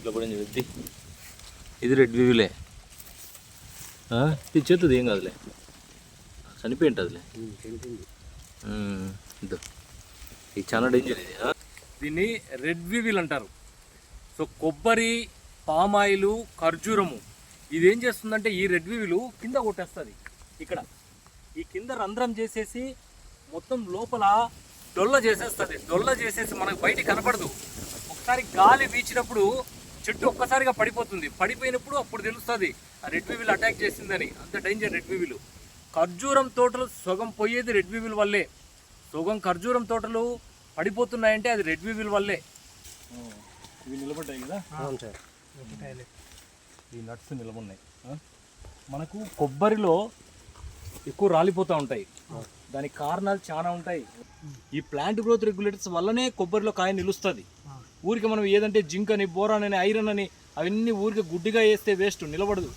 దాంట్లో పడింది వ్యక్తి ఇది రెడ్ వ్యూలే. ఇది చేతుంది ఏం కాదులే. చనిపోయి అదిలే ఇదో. ఇది చాలా డేంజర్ ఇది. దీన్ని రెడ్ వ్యూవిల్ అంటారు. సో కొబ్బరి పామాయిలు ఖర్జూరము. ఇది ఏం చేస్తుందంటే ఈ రెడ్ వివిలు కింద కొట్టేస్తుంది. ఇక్కడ. ఈ కింద రంధ్రం చేసేసి మొత్తం లోపల డొల్ల చేసేస్తుంది. డొల్ల చేసేసి మనకు బయట కనపడదు. ఒకసారి గాలి వీచినప్పుడు చెట్టు ఒక్కసారిగా పడిపోతుంది. పడిపోయినప్పుడు అప్పుడు తెలుస్తుంది ఆ రెడ్ వివిల్ అటాక్ చేసిందని. అంత డేంజర్ రెడ్ వివిలు. ఖర్జూరం తోటలు సగం పోయేది రెడ్ వివిల్ వల్లే. సగం ఖర్జూరం తోటలు పడిపోతున్నాయంటే అది రెడ్ వివిల్ వల్లే. ఇవి నిలబడ్డాయి కదా? అవును సార్. ఈ నట్స్ నిలబడినాయి? మనకు కొబ్బరిలో ఎక్కువ రాలిపోతూ ఉంటాయి. దానికి కారణాలు చాలా ఉంటాయి. ఈ ప్లాంట్ గ్రోత్ రెగ్యులేటర్స్ వల్లనే కొబ్బరిలో కాయ నిలుస్తుంది. ఊరికి మనం ఏదంటే జింక్ అని బోరాన్ అని ఐరన్ అని అవన్నీ ఊరికి గుడ్డిగా వేస్తే వేస్ట్ నిలబడదు?